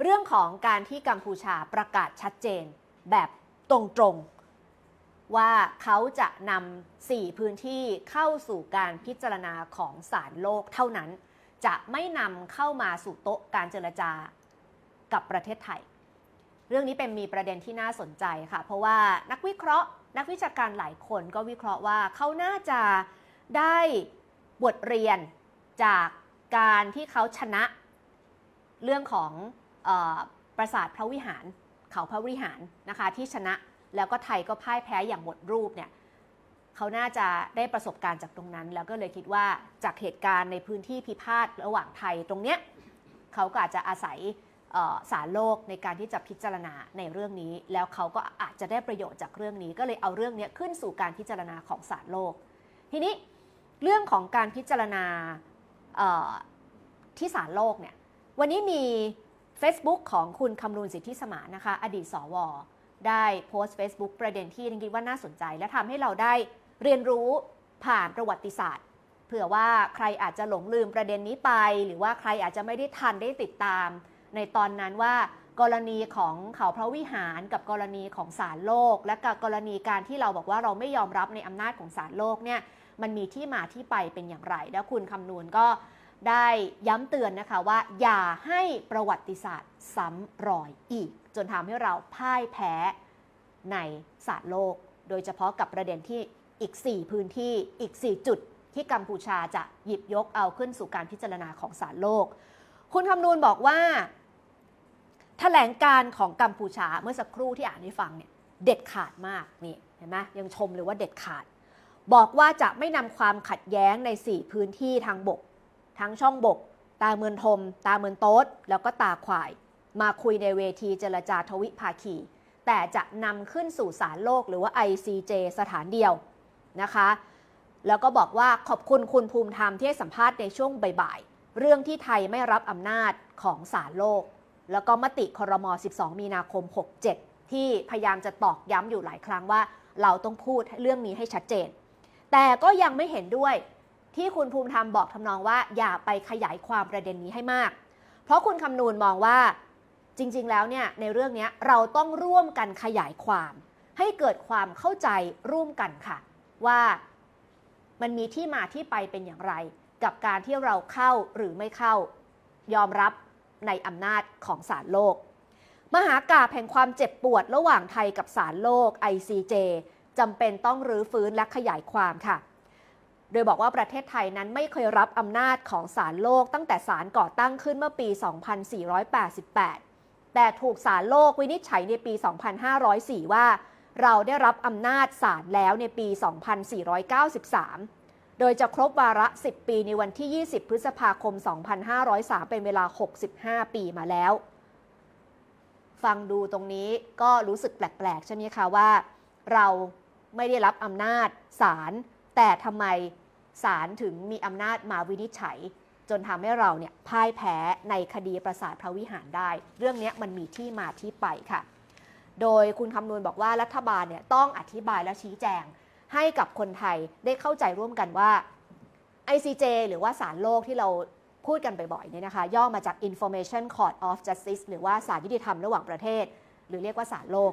เรื่องของการที่กัมพูชาประกาศชัดเจน แบบตรงๆ ว่าเขาจะนำสี่พื้นที่เข้าสู่การพิจารณาของศาลโลกเท่านั้น จะไม่นำเข้ามาสู่โต๊ะการเจรจากับประเทศไทย เรื่องนี้เป็นมีประเด็นที่น่าสนใจค่ะ เพราะว่านักวิเคราะห์ นักวิชาการหลายคนก็วิเคราะห์ว่าเขาน่าจะได้บทเรียนจากการที่เขาชนะเรื่องของ ปราสาทพระวิหารเขาพระวิหารนะคะที่ชนะแล้วก็ไทยก็พ่ายแพ้อย่างหมดรูปเนี่ยเขาน่าจะได้ประสบการณ์จากตรงนั้น แล้วก็เลยคิดว่าจากเหตุการณ์ในพื้นที่พิพาทระหว่างไทยตรงเนี้ยเขาก็อาจจะอาศัยเอ่อศาลโลกในการที่จะพิจารณาในเรื่องนี้ แล้วเขาก็อาจจะได้ประโยชน์จากเรื่องนี้ ก็เลยเอาเรื่องนี้ขึ้นสู่การพิจารณาของศาลโลก ทีนี้เรื่องของการพิจารณาที่ศาลโลกเนี่ยวันนี้มี Facebook ของคุณคำนูนสิทธิสมานนะคะ อดีตสว ได้โพสต์ Facebook ประเด็นที่คิดว่าน่าสนใจ และทำให้เราได้เรียนรู้ผ่านประวัติศาสตร์ เผื่อว่าใครอาจจะหลงลืมประเด็นนี้ไป หรือว่าใครอาจจะไม่ได้ทันได้ติดตาม ในตอนนั้นว่ากรณีของเขาพระวิหารกับกรณีของศาลโลก และกับกรณีการที่เราบอกว่าเราไม่ยอมรับในอำนาจของศาลโลกเนี่ยมันมีที่มาที่ไปเป็นอย่างไร แล้วคุณคำนวณก็ ได้ย้ำเตือนนะคะว่า อย่าให้ประวัติศาสตร์ซ้ำรอยอีก จนทำให้เราพ่ายแพ้ในศาลโลก โดยเฉพาะกับประเด็นที่อีก 4 พื้นที่อีก 4 จุดที่กัมพูชาจะหยิบยกเอาขึ้นสู่การพิจารณาของศาลโลก คุณคำนูนบอกว่าแถลงการของกัมพูชาเมื่อสักครู่ที่อ่านให้ฟังเนี่ยเด็ดขาดมากนี่เห็นไหมยังชมเลยว่าเด็ดขาด บอกว่าจะไม่นำความขัดแย้งใน 4 พื้นที่ทางบก ทั้งช่องบก ตาเมือนทม ตาเมือนโต๊ด แล้วก็ตาควาย มาคุยในเวทีเจรจาทวิภาคี แต่จะนำขึ้นสู่ศาลโลกหรือว่า ICJ สถานเดียวนะคะ แล้วก็บอกว่าขอบคุณคุณภูมิธรรมที่ให้สัมภาษณ์ในช่วงบ่ายๆ เรื่องที่ไทยไม่รับอำนาจของศาลโลก แล้วก็มติครม12 มีนาคม 67 ที่พยายามจะตอกย้ำอยู่หลายครั้งว่า เราต้องพูดเรื่องนี้ให้ชัดเจน แต่ก็ยังไม่เห็นด้วย ที่คุณภูมิธรรมบอกทำนองว่าอย่าไปขยายความประเด็นนี้ให้มาก เพราะคุณคำนูนมองว่าจริง ๆ แล้วเนี่ยในเรื่องนี้เราต้องร่วมกันขยายความ ให้เกิดความเข้าใจร่วมกันค่ะ ว่ามันมีที่มาที่ไปเป็นอย่างไร กับการที่เราเข้าหรือไม่เข้ายอมรับในอำนาจของศาลโลก มหากาแห่งความเจ็บปวดระหว่างไทยกับศาลโลก ICJ จำเป็นต้องรื้อฟื้นและขยายความค่ะ โดยบอกว่าประเทศไทยนั้นไม่เคยรับอำนาจของศาลโลกตั้งแต่ศาลก่อตั้งขึ้นเมื่อปี 2488 แต่ถูกศาลโลกวินิจฉัยในปี 2504 ว่า เราได้รับอำนาจศาลแล้วในปี 2493 โดยจะครบวาระ 10 ปีในวันที่ 20 พฤษภาคม 2503 เป็นเวลา 65 ปีมาแล้ว ฟังดูตรงนี้ก็รู้สึกแปลกๆ ใช่ไหมคะว่า เราไม่ได้รับอำนาจศาล แต่ทำไมศาลถึงมีอำนาจมาวินิจฉัย จนทำให้เราเนี่ยพ่ายแพ้ในคดีประสาทพระวิหารได้ เรื่องนี้มันมีที่มาที่ไปค่ะ โดยคุณคำนวณบอกว่ารัฐบาลเนี่ยต้องอธิบายและชี้แจง ให้กับคนไทยได้เข้าใจร่วมกันว่า ICJ หรือว่าศาลโลกที่เราพูดกันบ่อยๆเนี่ยนะคะ ย่อมาจาก Information Court of Justice หรือว่าศาลยุติธรรมระหว่างประเทศ หรือเรียกว่าศาลโลก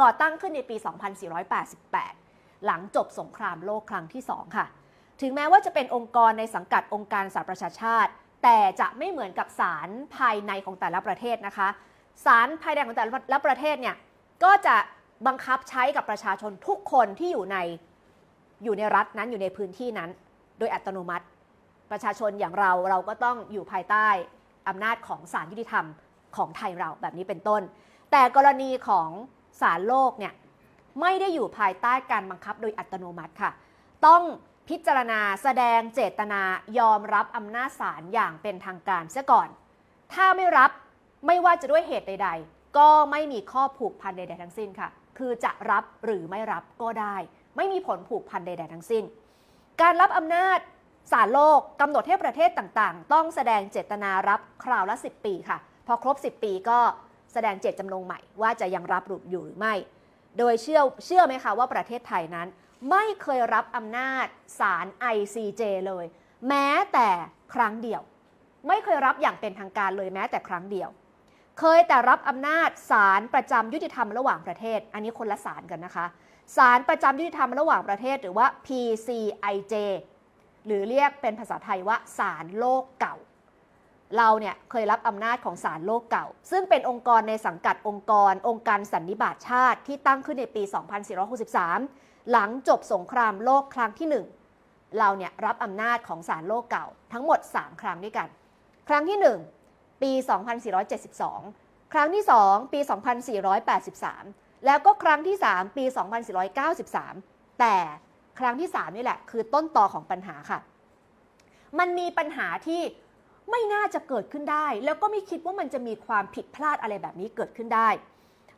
ก่อตั้งขึ้นในปี 2488 หลังจบสงครามโลกครั้งที่ 2 ค่ะ ถึงแม้ว่าจะเป็นองค์กรในสังกัดองค์การสหประชาชาติ แต่จะไม่เหมือนกับศาลภายในของแต่ละประเทศนะคะศาลภายในของแต่ละประเทศเนี่ยก็จะบังคับใช้กับประชาชนทุกคนที่อยู่ในอยู่ในรัฐนั้นอยู่ในพื้นที่นั้น โดยอัตโนมัติ ประชาชนอย่างเราเราก็ต้องอยู่ภายใต้อำนาจของศาลยุติธรรมของไทยเราแบบนี้เป็นต้น แต่กรณีของศาลโลกเนี่ย ไม่ได้อยู่ภายใต้การบังคับโดยอัตโนมัติค่ะ ต้องพิจารณาแสดงเจตนายอมรับอำนาจศาลอย่างเป็นทางการเสียก่อน ถ้าไม่รับไม่ว่าจะด้วยเหตุใด ๆ ก็ไม่มีข้อผูกพันใด ๆ ทั้งสิ้นค่ะ คือจะรับหรือไม่รับก็ได้ ไม่มีผลผูกพันใด ๆ ทั้งสิ้น การรับอำนาจศาลโลกกำหนดให้ประเทศต่างๆ ต้องแสดงเจตนารับคราวละ 10 ปีค่ะ พอครบ 10 ปีก็แสดงเจตจำนงใหม่ว่าจะยังรับอยู่หรือไม่ โดยเชื่อเชื่อไหมคะว่าประเทศไทยนั้น ไม่เคยรับอำนาจศาล ICJ เลย แม้แต่ครั้งเดียว ไม่เคยรับอย่างเป็นทางการเลยแม้แต่ครั้งเดียว เคยแต่รับอำนาจศาลประจำยุติธรรมระหว่างประเทศ อันนี้คนละศาลกันนะคะศาลประจำยุติธรรมระหว่างประเทศหรือว่า PCIJ หรือเรียกเป็นภาษาไทยว่าศาลโลกเก่า เราเนี่ยเคยรับอำนาจของศาลโลกเก่า ซึ่งเป็นองค์กรในสังกัดองค์กร องค์การสันนิบาตชาติที่ตั้งขึ้นในปี 2463 หลังจบสงครามโลกครั้งที่ 1 เราเนี่ยรับอำนาจของศาลโลกเก่า ทั้งหมด 3 ครั้งด้วยกัน ครั้งที่ 1 ปี 2472 ครั้งที่ 2 ปี 2483 แล้วก็ครั้งที่ 3 ปี 2493 แต่ครั้งที่ 3 นี่แหละ คือต้นตอของปัญหาค่ะ มันมีปัญหาที่ ไม่น่าจะเกิดขึ้นได้ แล้วก็ไม่คิดว่ามันจะมีความผิดพลาดอะไรแบบนี้เกิดขึ้นได้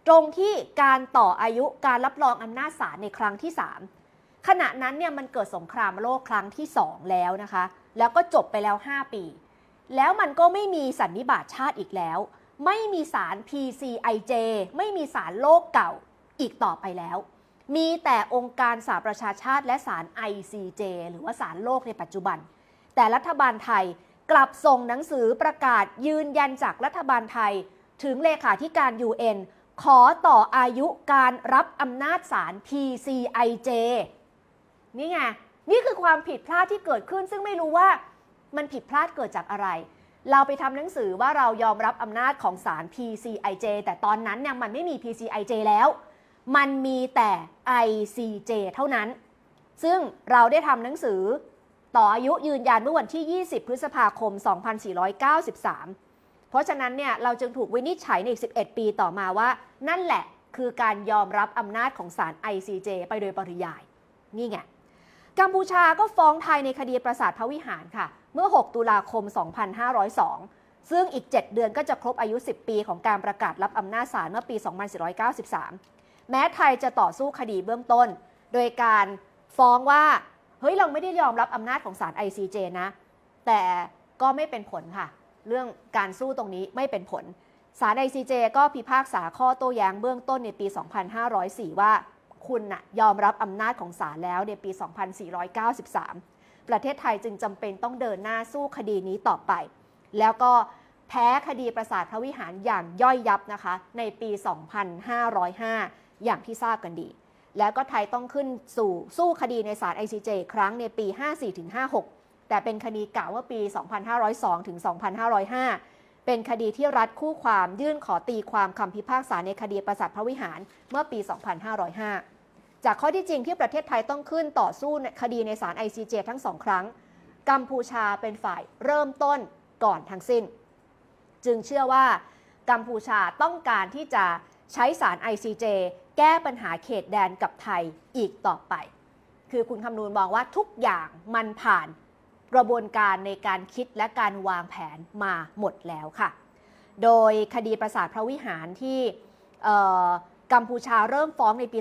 ตรงที่การต่ออายุการรับรองอำนาจศาลในครั้งที่ 3 ขณะนั้นเนี่ยมันเกิดสงครามโลกครั้งที่ 2 แล้วนะคะ แล้วก็จบไปแล้ว 5 ปี แล้วมันก็ไม่มีสันนิบาตชาติอีกแล้ว ไม่มีศาล PCIJ ไม่มีศาลโลกเก่าอีกต่อไปแล้ว มีแต่องค์การสหประชาชาติและศาล ICJ หรือว่าศาลโลกในปัจจุบัน แต่รัฐบาลไทย กลับส่งหนังสือประกาศยืนยันจากรัฐบาลไทย ถึงเลขาธิการ UN ขอต่ออายุการรับอำนาจศาล PCIJ นี่ไง นี่คือความผิดพลาดที่เกิดขึ้น ซึ่งไม่รู้ว่ามันผิดพลาดเกิดจากอะไร เราไปทำหนังสือว่าเรายอมรับอำนาจของศาล PCIJ แต่ตอนนั้นเนี่ยมันไม่มี PCIJ แล้ว มันมีแต่ ICJ เท่านั้น ซึ่งเราได้ทำหนังสือ ต่ออายุยืนยันเมื่อวันที่ 20 พฤษภาคม 2493 เพราะฉะนั้นเนี่ยเราจึงถูกวินิจฉัยในอีก 11 ปีต่อมาว่า นั่นแหละคือการยอมรับอำนาจของศาล ICJ ไปโดยปริยาย นี่ไง กัมพูชาก็ฟ้องไทยในคดีประสาทพระวิหารค่ะ เมื่อ 6 ตุลาคม 2502 ซึ่งอีก 7 เดือนก็จะครบอายุ 10 ปีของการประกาศรับอำนาจศาลเมื่อปี 2493 แม้ไทยจะต่อสู้คดีเบื้องต้น โดยการฟ้องว่า เฮ้ยเราไม่ได้ยอมรับอำนาจของศาล ICJ นะ แต่ก็ไม่เป็นผลค่ะ เรื่องการสู้ตรงนี้ไม่เป็นผลศาล ICJ ก็พิพากษาข้อโต้แย้งเบื้องต้นในปี 2504 ว่าคุณน่ะยอมรับอำนาจของศาลแล้วในปี 2493 ประเทศไทยจึงจำเป็นต้องเดินหน้าสู้คดีนี้ต่อไป แล้วก็แพ้คดีประสาทพระวิหารอย่างย่อยยับนะคะ ในปี 2505 อย่างที่ทราบกันดี แล้วก็ไทยต้องขึ้นสู่สู้คดีในศาล ICJ อีกครั้งในปี 54-56 แต่เป็นคดีเก่าเมื่อปี 2502ถึง2505 เป็นคดีที่รัฐคู่ความยื่นขอตีความคำพิพากษาในคดีประสาทพระวิหารเมื่อปี 2505 จากข้อที่จริงที่ประเทศไทยต้องขึ้นต่อสู้คดีในศาล ICJ ทั้งสองครั้ง กัมพูชาเป็นฝ่ายเริ่มต้นก่อนทั้งสิ้น จึงเชื่อว่ากัมพูชาต้องการที่จะใช้ศาล ICJ แก้ปัญหาเขตแดนกับไทยอีกต่อไป คือคุณคำนูนมองว่าทุกอย่างมันผ่านกระบวนการในการคิดและการวางแผนมาหมดแล้วค่ะ โดยคดีประสาทพระวิหารที่กัมพูชาเริ่มฟ้องในปี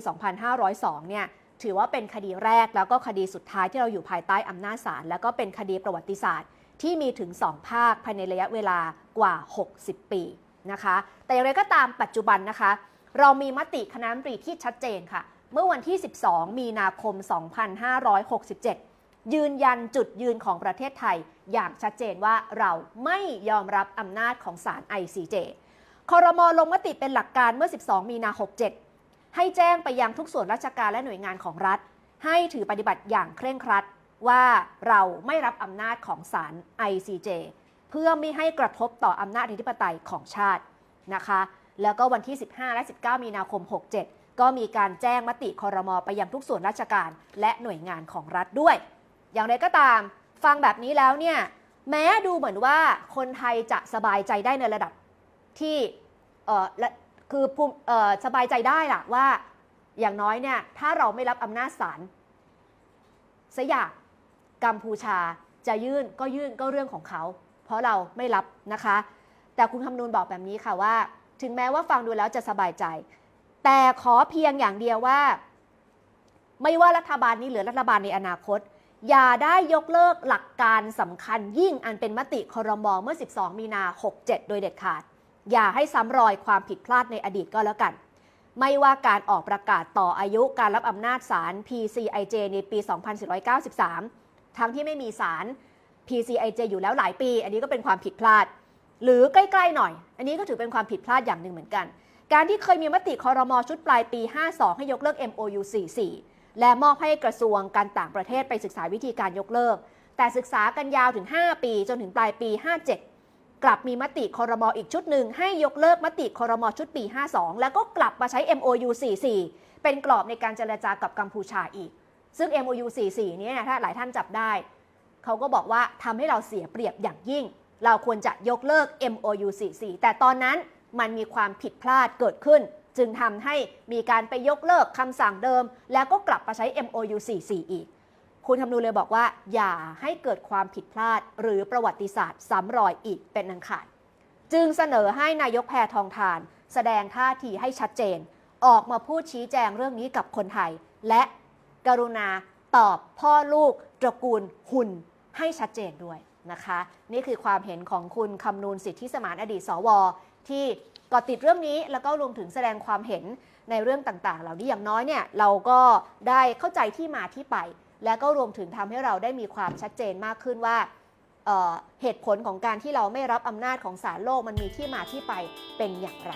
2502 เนี่ยถือว่าเป็นคดีแรกแล้วก็คดีสุดท้ายที่เราอยู่ภายใต้อำนาจศาลแล้วก็เป็นคดีประวัติศาสตร์ ที่มีถึง 2 ภาคภายในระยะเวลากว่า 60 ปีนะคะ แต่อย่างไรก็ตามปัจจุบันนะคะ เรามีมติคณะรัฐมนตรีที่ชัดเจนค่ะ เมื่อวันที่ 12 มีนาคม 2567 ยืนยันจุดยืนของประเทศไทย อย่างชัดเจนว่าเราไม่ยอมรับอำนาจของศาล ICJ คอรมอลงมติเป็นหลักการเมื่อ 12 มีนา 67 ให้แจ้งไปยังทุกส่วนราชการและหน่วยงานของรัฐ ให้ถือปฏิบัติอย่างเคร่งครัดว่าเราไม่รับอำนาจของศาล ICJ เพื่อไม่ให้กระทบต่ออำนาจอธิปไตยของชาตินะคะ แล้วก็วันที่ 15 และ 19 มีนาคม 67 ก็มีการแจ้งมติคอรมอไปยังทุกส่วนราชการ และหน่วยงานของรัฐด้วย อย่างไรก็ตาม ฟังแบบนี้แล้วเนี่ยแม้ดูเหมือนว่าคนไทยจะสบายใจได้ในระดับที่เออคือออสบายใจได้ล่ะว่าอย่างน้อยเนี่ยถ้าเราไม่รับอำนาจศาลสยากกัมพูชาจะยื่นก็ยื่นก็เรื่องของเขา เพราะเราไม่รับนะคะ แต่คุณคำนูนบอกแบบนี้ค่ะว่า ถึงแม้ว่าฟังดูแล้วจะสบายใจ แต่ขอเพียงอย่างเดียวว่า ไม่ว่ารัฐบาลนี้หรือรัฐบาลในอนาคต อย่าได้ยกเลิกหลักการสำคัญยิ่งอันเป็นมติคอรมอเมื่อ 12 มีนา 67 โดยเด็ดขาด อย่าให้ซ้ำรอยความผิดพลาดในอดีตก็แล้วกัน ไม่ว่าการออกประกาศต่ออายุการรับอำนาจศาล PCIJ ในปี 2493 ทั้งที่ไม่มีศาล PCIJ อยู่แล้วหลายปี อันนี้ก็เป็นความผิดพลาด หรือใกล้ๆหน่อย อันนี้ก็ถือเป็นความผิดพลาดอย่างหนึ่งเหมือนกัน การที่เคยมีมติคอรมอชุดปลายปี 52 ให้ยกเลิก MOU 44 และมอบให้กระทรวงการต่างประเทศไปศึกษาวิธีการยกเลิก แต่ศึกษากันยาวถึง 5 ปีจนถึงปลายปี 57 กลับมีมติคอรมออีกชุดหนึ่งให้ยกเลิกมติคอรมอชุดปี 52 แล้วก็กลับมาใช้ MOU 44 เป็นกรอบในการเจรจากับกัมพูชาอีก ซึ่ง MOU 44เนี่ยถ้าหลายท่านจับได้เขาก็บอกว่าทำให้เราเสียเปรียบอย่างยิ่ง เราควรจะยกเลิก MOU 44 แต่ตอนนั้นมันมีความผิดพลาดเกิดขึ้น จึงทำให้มีการไปยกเลิกคำสั่งเดิม แล้วก็กลับมาใช้ MOU 44 อีก คุณทำนูนเลยบอกว่า อย่าให้เกิดความผิดพลาด หรือประวัติศาสตร์ซ้ำรอยอีกเป็นอันขาดจึงเสนอให้นายกแพทองทาน แสดงท่าทีให้ชัดเจน ออกมาพูดชี้แจงเรื่องนี้กับคนไทย และกรุณาตอบพ่อลูกตระกูลหุ่นให้ชัดเจนด้วย นะคะ นี่คือความเห็นของคุณคำนูนสิทธิสมานอดีตสว ที่เกาะติดเรื่องนี้แล้วก็รวมถึงแสดงความเห็นในเรื่องต่างๆ เหล่านี้อย่างน้อยเนี่ยเราก็ได้เข้าใจที่มาที่ไป และก็รวมถึงทำให้เราได้มีความชัดเจนมากขึ้นว่าเเหตุผลของการที่เราไม่รับอำนาจของศาลโลกมันมีที่มาที่ไปเป็นอย่างไร